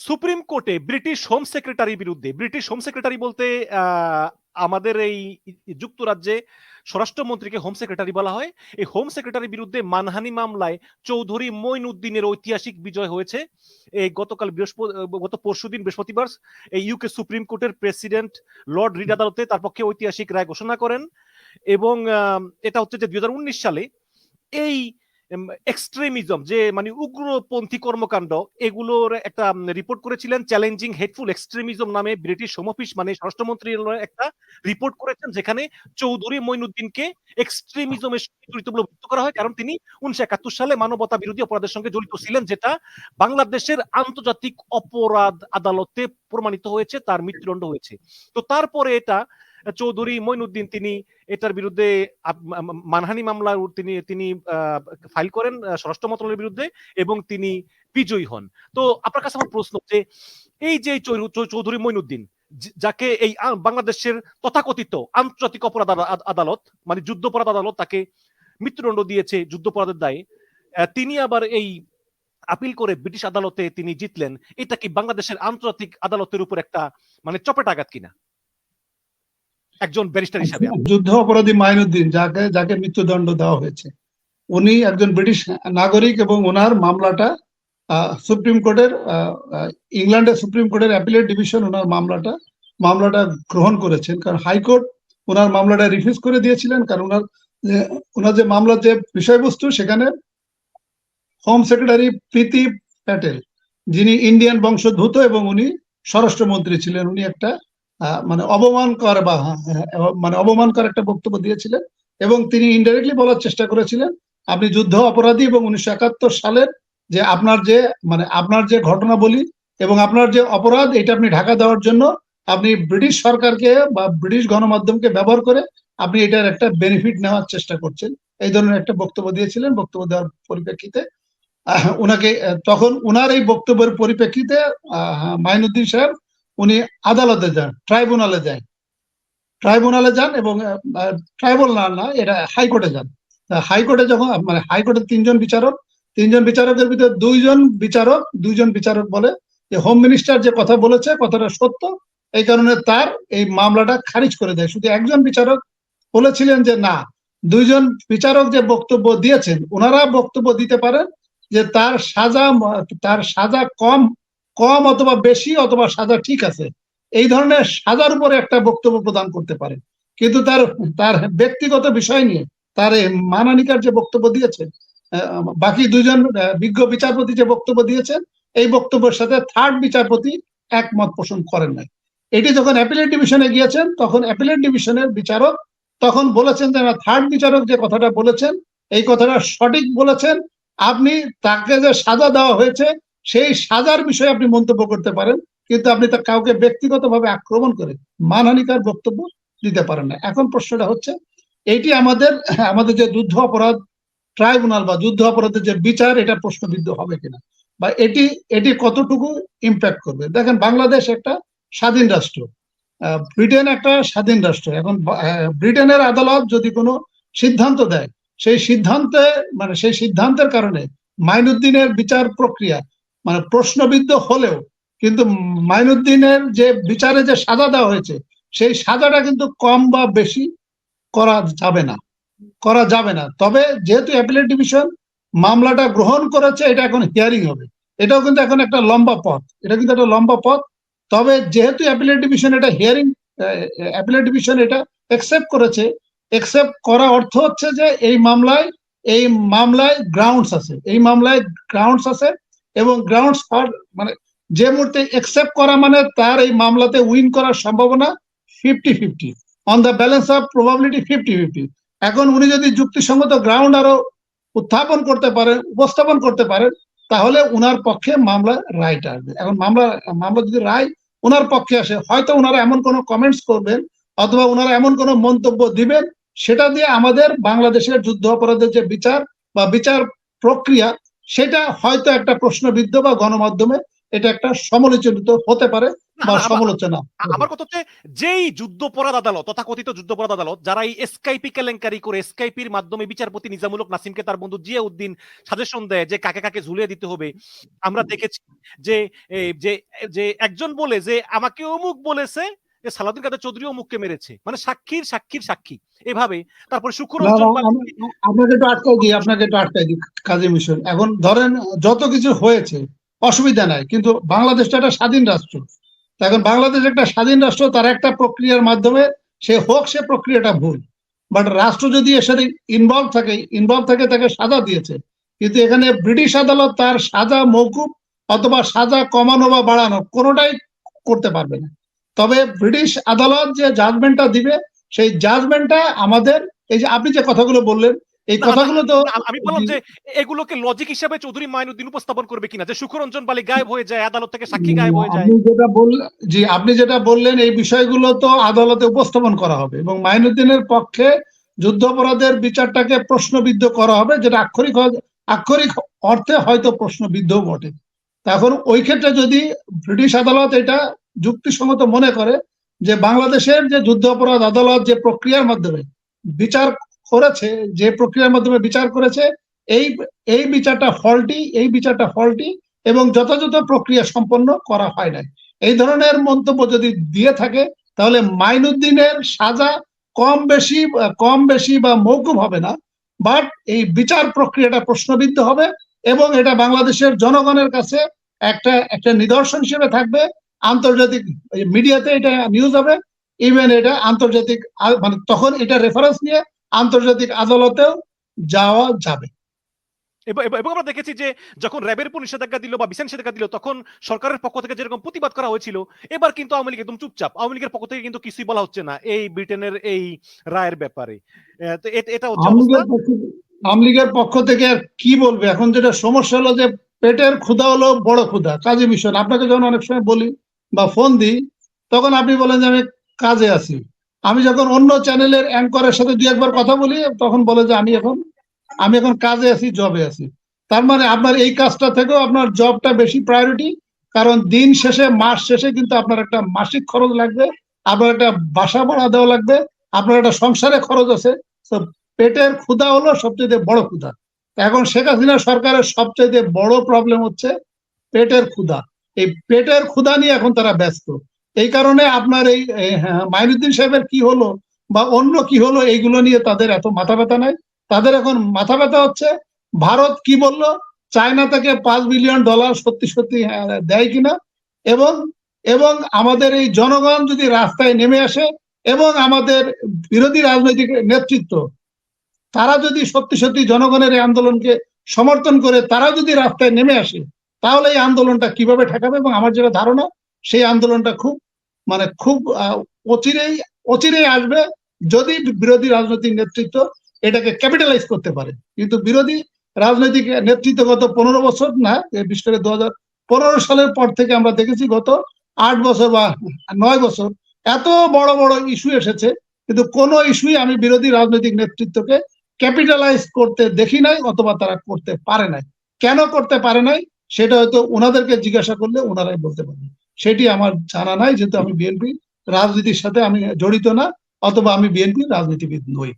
Supreme কোর্টে British home সেক্রেটারির বিরুদ্ধে, British home secretary বলতে আমাদের এই যুক্তরাজ্যে স্বরাষ্ট্রমন্ত্রীকে হোম সেক্রেটারি বলা হয়। এই হোম সেক্রেটারির বিরুদ্ধে মানহানি মামলায় চৌধুরী মঈনুদ্দিনের ঐতিহাসিক বিজয় হয়েছে। এই গতকাল বৃহস্পতি গত পরশুদিন বৃহস্পতিবার এই ইউকে সুপ্রিম কোর্টের প্রেসিডেন্ট লর্ড রিড আদালতে তার পক্ষে ঐতিহাসিক রায় ঘোষণা করেন এবং এটা হচ্ছে যে দুই হাজার উনিশ সালে এই এক্সট্রিমিজম যে মানে উগ্রপন্থী কর্মকাণ্ড, এগুলোর একটা রিপোর্ট করেছিলেন চ্যালেঞ্জিং হেটফুল এক্সট্রিমিজম নামে ব্রিটিশ হোম অফিস মানে স্বরাষ্ট্রমন্ত্রী একটা রিপোর্ট করেছেন যেখানে চৌধুরী মঈনুদ্দিনকে এক্সট্রিমিজমের সঙ্গে জড়িত বলে অভিযুক্ত করা হয়। কারণ তিনি উনিশশো একাত্তর সালে মানবতা বিরোধী অপরাধের সঙ্গে জড়িত ছিলেন, যেটা বাংলাদেশের আন্তর্জাতিক অপরাধ আদালতে প্রমাণিত হয়েছে, তার মৃত্যুদণ্ড হয়েছে। তো তারপরে এটা চৌধুরী মইনুদ্দিন তিনি এটার বিরুদ্ধে মানহানি মামলা তিনি তিনি ফাইল করেন স্বরাষ্ট্র মন্ত্রণালয়ের বিরুদ্ধে এবং তিনি বিজয়ী হন। তো আপনার কাছে আমার প্রশ্ন যে, এই যে চৌধুরী মঈনুদ্দিন যে- যাকে এই বাংলাদেশের তথাকথিত আন্তর্জাতিক অপরাধ আদালত মানে যুদ্ধপরাধ আদালত তাকে মৃত্যুদণ্ড দিয়েছে যুদ্ধপরাধের দায়ে তিনি আবার এই আপিল করে ব্রিটিশ আদালতে তিনি জিতলেন, এটা কি বাংলাদেশের আন্তর্জাতিক আদালতের উপর একটা মানে চপেটাঘাত কিনা? একজন ব্যারিস্টার হিসাবে যুদ্ধ অপরাধী মাইনুদ্দিন, যাকে যাকে মৃত্যুদণ্ড দেওয়া হয়েছে, উনি একজন ব্রিটিশ নাগরিক এবং ওনার মামলাটা সুপ্রিম কোর্টের ইংল্যান্ডের সুপ্রিম কোর্টের অ্যাপিলেট ডিভিশন ওনার মামলাটা মামলাটা গ্রহণ করেছেন। কারণ হাইকোর্ট ওনার মামলাটা রিফিউজ করে দিয়েছিলেন, কারণ ওনার ওনার যে মামলার যে বিষয়বস্তু, সেখানে হোম সেক্রেটারি প্রীতি প্যাটেল, যিনি ইন্ডিয়ান বংশোদ্ভূত এবং উনি স্বরাষ্ট্রমন্ত্রী ছিলেন। উনি একটা মানে অবমানকর বা হ্যাঁ, হ্যাঁ, মানে অবমানকর একটা বক্তব্য দিয়েছিলেন এবং তিনি ইনডাইরেক্টলি বলার চেষ্টা করেছিলেন। আপনি যুদ্ধ অপরাধী এবং উনিশশো একাত্তর সালের যে আপনার যে মানে আপনার যে ঘটনা বলি এবং আপনার যে অপরাধ এটা আপনি ঢাকা দেওয়ার জন্য আপনি ব্রিটিশ সরকারকে বা ব্রিটিশ গণমাধ্যমকে ব্যবহার করে আপনি এটার একটা বেনিফিট নেওয়ার চেষ্টা করছেন। এই ধরনের একটা বক্তব্য দিয়েছিলেন। বক্তব্য দেওয়ার পরিপ্রেক্ষিতে উনাকে তখন উনার এই বক্তব্যের পরিপ্রেক্ষিতে মাইনুদ্দিন সাহেব উনি আদালতে যান, ট্রাইব্যুনালে যান। ট্রাইব্যুনালে যান এবং ট্রাইব্যুনাল না এটা হাইকোর্টে যান। হাইকোর্টে যখন মানে হাইকোর্টের তিনজন বিচারক, তিনজন বিচারকের ভিতরে দুইজন বিচারক দুইজন বিচারক বলে যে হোম মিনিস্টার যে কথা বলেছে, কথাটা সত্য, এই কারণে তার এই মামলাটা খারিজ করে দেয়। শুধু একজন বিচারক বলেছিলেন যে না, দুইজন বিচারক যে বক্তব্য দিয়েছেন, ওনারা বক্তব্য দিতে পারেন যে তার সাজা তার সাজা কম কম অথবা বেশি অথবা সাজা ঠিক আছে। এই ধরনের সাজার উপরে একটা বক্তব্য প্রদান করতে পারে কিন্তু তার তার ব্যক্তিগত বিষয় নিয়ে, তার মানানিকার যে বক্তব্য দিয়েছেন বাকি দুজন বিজ্ঞ বিচারপতি যে বক্তব্য দিয়েছেন, এই বক্তব্যের সাথে থার্ড বিচারপতি একমত পোষণ করেন নাই। এটি যখন অ্যাপিলেট ডিভিশনে গিয়েছেন, তখন অ্যাপিলেট ডিভিশনের বিচারক তখন বলেছেন যে না থার্ড বিচারক যে কথাটা বলেছেন, এই কথাটা সঠিক বলেছেন। আপনি তাকে যে সাজা দেওয়া হয়েছে সেই সাজার বিষয়ে আপনি মন্তব্য করতে পারেন, কিন্তু আপনি তা কাউকে ব্যক্তিগতভাবে আক্রমণ করে মানহানিকার বক্তব্য দিতে পারেন না। এখন প্রশ্নটা হচ্ছে এইটি আমাদের আমাদের যে যুদ্ধ অপরাধ ট্রাইব্যুনাল বা যুদ্ধ অপরাধের যে বিচার, এটা প্রশ্নবিদ্ধ হবে কিনা? বা এটি এটি কতটুকু ইম্প্যাক্ট করবে? দেখেন, বাংলাদেশ একটা স্বাধীন রাষ্ট্র। ব্রিটেন একটা স্বাধীন রাষ্ট্র। এখন ব্রিটেনের আদালত যদি কোনো সিদ্ধান্ত দেয়, সেই সিদ্ধান্তে মানে সেই সিদ্ধান্তের কারণে মাইনুদ্দিনের বিচার প্রক্রিয়া মানে প্রশ্নবিদ্ধ হলেও কিন্তু মাইনুদ্দিনের যে বিচারে যে সাজা দেওয়া হয়েছে, সেই সাজাটা কিন্তু কম বা বেশি করা যাবে না, করা যাবে না। তবে যেহেতু অ্যাপিলেট ডিভিশন মামলাটা গ্রহণ করেছে, এটা এখন হিয়ারিং হবে। এটাও কিন্তু এখন একটা লম্বা পথ। এটা কিন্তু একটা লম্বা পথ। তবে যেহেতু অ্যাপিলেট ডিভিশন এটা হিয়ারিং অ্যাপিলেট ডিভিশন এটা একসেপ্ট করেছে একসেপ্ট করা অর্থ হচ্ছে যে এই মামলায় এই মামলায় গ্রাউন্ডস আছে। এই মামলায় গ্রাউন্ডস আছে এবং গ্রাউন্ডস মানে যে মুহূর্তে একসেপ্ট করা মানে তার এই মামলাতে উইন করার সম্ভাবনা fifty fifty on the balance of probability fifty fifty এখন উনি যদি যুক্তিসঙ্গত গ্রাউন্ড আরও উত্থাপন করতে পারেন উপস্থাপন করতে পারেন তাহলে উনার পক্ষে মামলা রায়টা আসবে। এখন মামলা মামলা যদি রায় উনার পক্ষে আসে, হয়তো উনারা এমন কোনো কমেন্টস করবেন অথবা উনারা এমন কোনো মন্তব্য দিবেন, সেটা দিয়ে আমাদের বাংলাদেশের যুদ্ধ অপরাধের যে বিচার বা বিচার প্রক্রিয়া সেটা হয়তো একটা প্রশ্নবিদ্ধ বা গণমাধ্যমে এটা একটা সমালোচিত হতে পারে বা সমালোচনা আমার কথা হচ্ছে যেই যুদ্ধপরাধ আদালত তথাকথিত যুদ্ধপরাধ আদালত যারা এই এসকাইপি কেলেঙ্কারি করে এসকাইপির মাধ্যমে বিচারপতি নিজামুলক নাসিমকে তার বন্ধু জিয়া উদ্দিন সাজেশন দেয় যে কাকে কাকে ঝুলিয়ে দিতে হবে আমরা দেখেছি যে যে যে একজন বলে যে আমাকে অমুক বলেছে যে সালাউদ্দিন কাদের চৌধুরী অমুককে মেরেছে। মানে সাক্ষীর সাক্ষীর সাক্ষী। এভাবে তারপরে শুক্র আপনাকে একটু আটকাই দিই আপনাকে একটু আটকাই দিই কাজী মিশন। এখন ধরেন যত কিছু হয়েছে অসুবিধা নাই কিন্তু বাংলাদেশটা একটা স্বাধীন রাষ্ট্র। এখন বাংলাদেশ একটা স্বাধীন রাষ্ট্র তার একটা প্রক্রিয়ার মাধ্যমে সে হোক সে প্রক্রিয়াটা ভুল। বাট রাষ্ট্র যদি এর সাথে ইনভলভ থাকে ইনভলভ থাকে তাকে সাজা দিয়েছে। কিন্তু এখানে ব্রিটিশ আদালত তার সাজা মৌকুব অথবা সাজা কমানো বা বাড়ানো কোনোটাই করতে পারবে না। তবে ব্রিটিশ আদালত যে জাজমেন্টটা দিবে সেই জাজমেন্টটা আমাদের এই যে আপনি যে কথাগুলো বললেন এই কথাগুলো তো আমি বললাম যে এগুলোকে লজিক হিসাবে চৌধুরী মাইনুদ্দিন উপস্থাপন করবে কিনা যে সুখরঞ্জন বালি গায়েব হয়ে যায় আদালত থেকে সাক্ষী গায়েব হয়ে যায়। আপনি যেটা বললেন জি আপনি যেটা বললেন এই বিষয়গুলো তো আদালতে উপস্থাপন করা হবে এবং মাইনুদ্দিনের পক্ষে যুদ্ধাপরাধের বিচারটাকে প্রশ্নবিদ্ধ করা হবে যেটা আক্ষরিক আক্ষরিক অর্থে হয়তো প্রশ্নবিদ্ধ বটে। এখন ওই ক্ষেত্রে যদি ব্রিটিশ আদালত এটা যুক্তিসঙ্গত মনে করে যে বাংলাদেশের যে যুদ্ধ অপরাধ আদালত যে প্রক্রিয়ার মাধ্যমে বিচার করেছে, যে প্রক্রিয়ার মাধ্যমে বিচার করেছে, এই এই বিচারটা ফলটি এই বিচারটা ফলটি এবং যথাযথ প্রক্রিয়া সম্পন্ন করা হয় নাই। এই ধরনের মন্তব্য যদি দিয়ে থাকে, তাহলে মাইনুদ্দিনের সাজা কম বেশি কম বেশি বা মৌকুব হবে না বাট এই বিচার প্রক্রিয়াটা প্রশ্নবিদ্ধ হবে এবং এটা বাংলাদেশের জনগণের কাছে একটা একটা নিদর্শন হিসেবে থাকবে। আন্তর্জাতিক মিডিয়াতে এটা নিউজ হবে ইভেন এটা আন্তর্জাতিক মানে তখন এটা রেফারেন্স নিয়ে আন্তর্জাতিক আদালতেও যাওয়া যাবে। এবং আমরা দেখেছি যে যখন র্যাবের উপর নিষেধাজ্ঞা দিল বা নিষেধাজ্ঞা দিল তখন সরকারের পক্ষ থেকে যেরকম প্রতিবাদ করা হয়েছিল এবার কিন্তু আওয়ামী লীগ একদম চুপচাপ। আওয়ামী লীগের পক্ষ থেকে কিন্তু কিছুই বলা হচ্ছে না এই ব্রিটেনের এই রায়ের ব্যাপারে। তো এটা হচ্ছে আওয়ামী লীগের পক্ষ আওয়ামী লীগের পক্ষ থেকে আর কি বলবে? এখন যেটা সমস্যা হলো যে পেটের ক্ষুধা হলো বড় ক্ষুধা। কাজী মিশন আপনাকে যখন অনেক সময় বলি বা ফোন দিই, তখন আপনি বলেন যে আমি কাজে আছি। আমি যখন অন্য চ্যানেলের অ্যাঙ্করের সাথে দুই একবার কথা বলি, তখন বলে যে আমি এখন আমি এখন কাজে আছি, জবে আছি। তার মানে আপনার এই কাজটা থেকেও আপনার জবটা বেশি প্রায়োরিটি কারণ দিন শেষে, মাস শেষে কিন্তু আপনার একটা মাসিক খরচ লাগবে, আপনার একটা বাসা ভাড়া দেওয়া লাগবে, আপনার একটা সংসারে খরচ আছে। তো পেটের ক্ষুধা হলো সবচেয়ে বড় ক্ষুধা। এখন শেখ হাসিনা সরকারের সবচেয়ে বড় প্রবলেম হচ্ছে পেটের ক্ষুধা। এই পেটের ক্ষুধা নিয়ে এখন তারা ব্যস্ত। এই কারণে আপনার এই এই, হ্যাঁ, মাইনুদ্দিন সাহেবের কি হলো বা অন্য কি হলো এইগুলো নিয়ে তাদের এত মাথা ব্যথা নাই। তাদের এখন মাথা ব্যথা হচ্ছে। ভারত কি বলল? চায়না থেকে পাঁচ বিলিয়ন ডলার সত্যি সত্যি হ্যাঁ, দেয় কিনা? এবং এবং আমাদের এই জনগণ যদি রাস্তায় নেমে আসে এবং আমাদের বিরোধী রাজনৈতিক নেতৃত্ব তারা যদি সত্যি সত্যি জনগণের এই আন্দোলনকে সমর্থন করে তারা যদি রাস্তায় নেমে আসে তাহলে এই আন্দোলনটা কীভাবে ঠেকাবে এবং আমার যেটা ধারণা, সেই আন্দোলনটা খুব মানে খুব অচিরেই অচিরেই আসবে যদি বিরোধী রাজনৈতিক নেতৃত্ব এটাকে ক্যাপিটালাইজ করতে পারে। কিন্তু বিরোধী রাজনৈতিক নেতৃত্ব গত পনেরো বছর, না বিশেষ করে দু হাজার পনেরো সালের পর থেকে আমরা দেখেছি গত আট বছর বা নয় বছর এত বড় বড় ইস্যু এসেছে। কিন্তু কোনো ইস্যুই আমি বিরোধী রাজনৈতিক নেতৃত্বকে ক্যাপিটালাইজ করতে দেখি নাই অথবা তারা করতে পারে নাই। কেন করতে পারে নাই? সেটা হয়তো ওনাদেরকে জিজ্ঞাসা করলে ওনারাই বলতে পারবে সেটি আমার জানা নাই, যেহেতু আমি বিএনপি রাজনীতির সাথে আমি জড়িত না, অথবা আমি বিএনপি রাজনীতিবিদ নই।